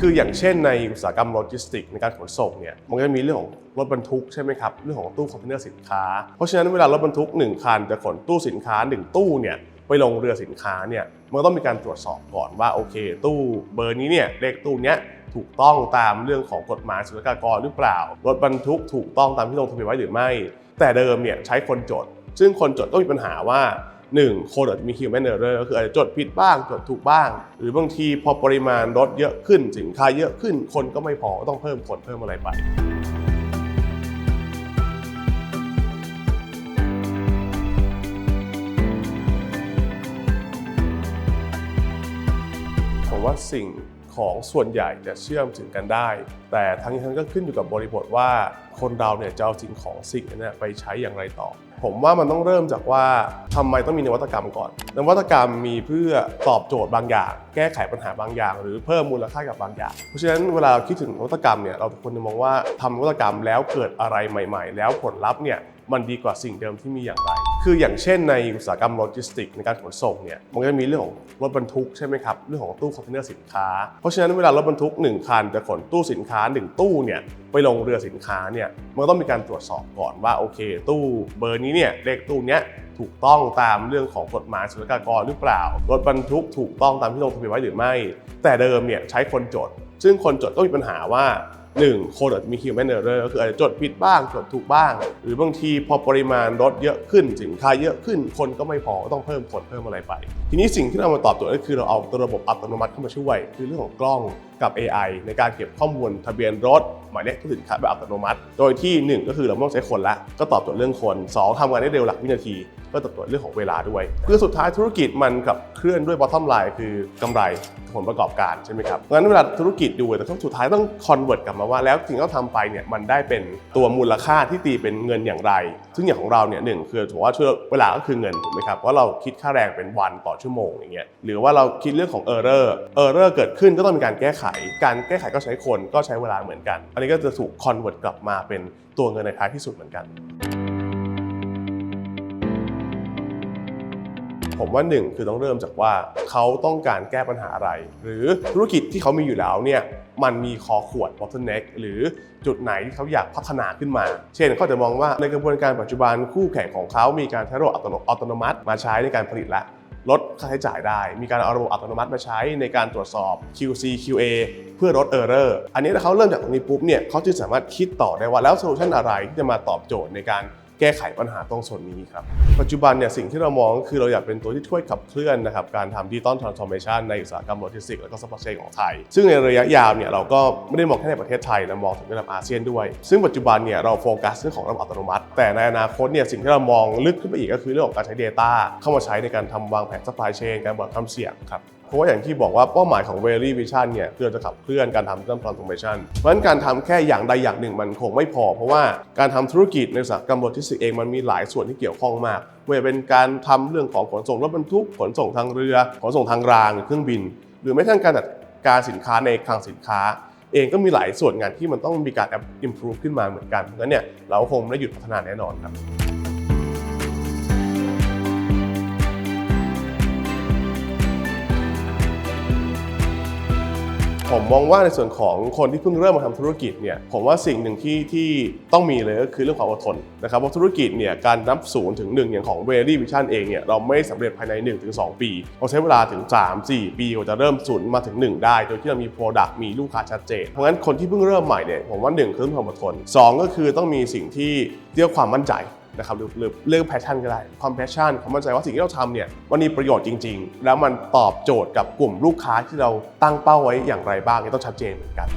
คืออย่างเช่นในอุตสาหกรรมโลจิสติกในการขนส่งเนี่ยมันก็จะมีเรื่องของรถบรรทุกใช่ไหมครับเรื่องของตู้คอนเทนเนอร์สินค้า เพราะฉะนั้นเวลารถบรรทุก 1 คันจะขนตู้สินค้า 1 ตู้เนี่ยไปลงเรือสินค้าเนี่ยมันต้องมีการตรวจสอบก่อนว่าโอเค ตู้เบอร์นี้เนี่ยเลขตู้เนี้ยถูกต้องตามเรื่องของกฎหมายศุลกากรหรือเปล่า รถบรรทุกถูกต้องตามที่ลงทะเบียนไว้หรือไม่ แต่เดิมเนี่ยใช้คนจด ซึ่งคนจดก็มีปัญหาว่า 1คนอาจจะมี human error ก็คืออาจจะจดผิดบ้างจดถูกบ้าง หรือบางทีพอปริมาณรถเยอะขึ้นสินค้าเยอะขึ้น คนก็ไม่พอต้องเพิ่มคนเพิ่มอะไรไปผมว่าสิ่ง ของส่วนใหญ่จะเชื่อมถึงกันได้ แต่ทั้งนี้ทั้งนั้นก็ขึ้นอยู่กับบริบทว่าคนเราเนี่ยจะเอาสิ่งของสิ่งนั้นไปใช้อย่างไรต่อ ผมว่ามันต้องเริ่มจากว่าทำไมต้องมีนวัตกรรมก่อน นวัตกรรมมีเพื่อตอบโจทย์บางอย่าง แก้ไขปัญหาบางอย่าง หรือเพิ่มมูลค่ากับบางอย่าง เพราะฉะนั้นเวลาเราคิดถึงนวัตกรรมเนี่ยเราควรจะมองว่าทำนวัตกรรมแล้วเกิดอะไรใหม่ ๆ แล้วผลลัพธ์เนี่ยมันดีกว่าสิ่งเดิมที่มีอย่างไร คืออย่างเช่นในอุตสาหกรรมโลจิสติกในการขนส่งเนี่ยมันก็จะมีเรื่องของรถบรรทุกใช่ไหมครับเรื่องของตู้คอนเทนเนอร์สินค้า เพราะฉะนั้นเวลารถบรรทุก 1 คันจะขนตู้สินค้า 1 ตู้เนี่ยไปลงเรือสินค้าเนี่ยมันต้องมีการตรวจสอบก่อนว่าโอเค ตู้เบอร์นี้เนี่ยเลขตู้เนี้ยถูกต้องตามเรื่องของกฎหมายศุลกากรหรือเปล่ารถบรรทุกถูกต้องตามที่ลงทะเบียนไว้หรือไม่ แต่เดิมเนี่ยใช้คนจด ซึ่งคนจดก็มีปัญหาว่า 1คนอาจจะมี human error ก็คืออาจจะจดผิดบ้างจดถูกบ้าง หรือบางทีพอปริมาณรถเยอะขึ้นสินค้าเยอะขึ้น คนก็ไม่พอก็ต้องเพิ่มคนเพิ่มอะไรไป ทีนี้สิ่งที่เรามาตอบโจทย์ก็คือเราเอาตัวระบบอัตโนมัติเข้ามาช่วย คือเรื่องของกล้องกับ AI ในการเก็บข้อมูลทะเบียนรถ หมายเลขตู้สินค้าแบบอัตโนมัติ โดยที่ 1 ก็คือเราไม่ต้องใช้คนละ ก็ตอบโจทย์เรื่องคน 2ทำงานได้เร็วหลักวินาที ก็ตอบโจทย์เรื่องของเวลาด้วย คือสุดท้ายธุรกิจมันขับเคลื่อนด้วย bottom line คือกำไร ผลประกอบการใช่ไหมครับเพราะฉะนั้นเวลาธุรกิจดูแต่สุดท้ายต้อง convert กลับมาว่าแล้วสิ่งที่เราทำไปเนี่ยมันได้เป็นตัวมูลค่าที่ตีเป็นเงินอย่างไร ซึ่งอย่างของเราเนี่ยหนึ่งคือถือว่าช่วยเวลาก็คือเงินถูกไหมครับว่าเราคิดค่าแรงเป็นวันต่อชั่วโมงอย่างเงี้ยหรือว่าเราคิดเรื่องของ error error เกิดขึ้นก็ต้องมีการแก้ไข การแก้ไขก็ใช้คนก็ใช้เวลาเหมือนกัน อันนี้ก็จะถูก convert กลับมาเป็นตัวเงินในท้ายที่สุดเหมือนกัน ผมว่าหนึ่งคือต้องเริ่มจากว่าเขาต้องการแก้ปัญหาอะไร หรือธุรกิจที่เขามีอยู่แล้วเนี่ยมันมีคอขวด bottleneck หรือจุดไหนที่เขาอยากพัฒนาขึ้นมา เช่นเขาจะมองว่าในกระบวนการปัจจุบันคู่แข่งของเขามีการใช้ระบบอัตโนมัติ มาใช้ในการผลิตและลดค่าใช้จ่ายได้ มีการเอาระบบอัตโนมัติมาใช้ในการตรวจสอบ QC QA เพื่อลด error อันนี้ถ้าเขาเริ่มจากตรงนี้ปุ๊บเนี่ยเขาจะสามารถคิดต่อได้ว่าแล้วโซลูชันอะไรที่จะมาตอบโจทย์ในการ แก้ไขปัญหาตรงส่วนนี้ครับ ปัจจุบันเนี่ยสิ่งที่เรามองก็คือเราอยากเป็นตัวที่ช่วยขับเคลื่อนนะครับการทำดิจิตอลทรานส์ฟอร์เมชันในอุตสาหกรรมโลจิสติกส์และก็ซัพพลายเชนของไทย ซึ่งในระยะยาวเนี่ยเราก็ไม่ได้มองแค่ในประเทศไทยนะมองถึงระดับอาเซียนด้วย ซึ่งปัจจุบันเนี่ยเราโฟกัสเรื่องของระบบอัตโนมัติ แต่ในอนาคตเนี่ยสิ่งที่เรามองลึกขึ้นไปอีกก็คือเรื่องของการใช้ Data เข้ามาใช้ในการทำวางแผนซัพพลายเชนการบริหารความเสี่ยงครับ ราะว่าอย่างที่บอกว่าเป้าหมายของ Very Vision เนี่ยคือจะขับเคลื่อนการทำเรื่อง transformation เพราะฉะนั้นการทำแค่อย่างใดอย่างหนึ่งมันคงไม่พอ เพราะว่าการทำธุรกิจในอุตสาหกรรมโลจิสติกเองมันมีหลายส่วนที่เกี่ยวข้องมากไม่ว่าจะเป็นการทำเรื่องของขนส่งรถบรรทุกขนส่งทางเรือขนส่งทางรางหรือเครื่องบิน หรือแม้กระทั่งการจัดการสินค้าในคลังสินค้า เองก็มีหลายส่วนงานที่มันต้องมีการ improve ขึ้นมาเหมือนกันเพราะฉะนั้นเนี่ยเราคงไม่ได้หยุดพัฒนาแน่นอนครับ ผมมองว่าในส่วนของคนที่เพิ่งเริ่มมาทำธุรกิจเนี่ยผมว่าสิ่งหนึ่งที่ที่ต้องมีเลยก็คือเรื่องความอดทนนะครับเพราะธุรกิจเนี่ยการนับศูนย์ถึง1อย่างของ Very Vision เองเนี่ยเราไม่สำเร็จภายใน 1-2 ปีเราใช้เวลาถึง 3-4 ปีกว่าจะเริ่มศูนย์มาถึง 1 ได้ โดยที่เรามี Product มีลูกค้าชัดเจนเพราะงั้นคนที่เพิ่งเริ่มใหม่เนี่ยผมว่าหนึ่งคือเรื่องความอดทนสองก็คือต้องมีสิ่งที่เรียกความมั่นใจ นะครับหรือเรื่องแพชชั่นก็ได้ความแพชชั่นความมั่นใจว่าสิ่งที่เราทำเนี่ยมันมีประโยชน์จริง ๆ แล้วมันตอบโจทย์กับกลุ่มลูกค้าที่เราตั้งเป้าไว้อย่างไรบ้างเนี่ยต้องชัดเจนเหมือนกัน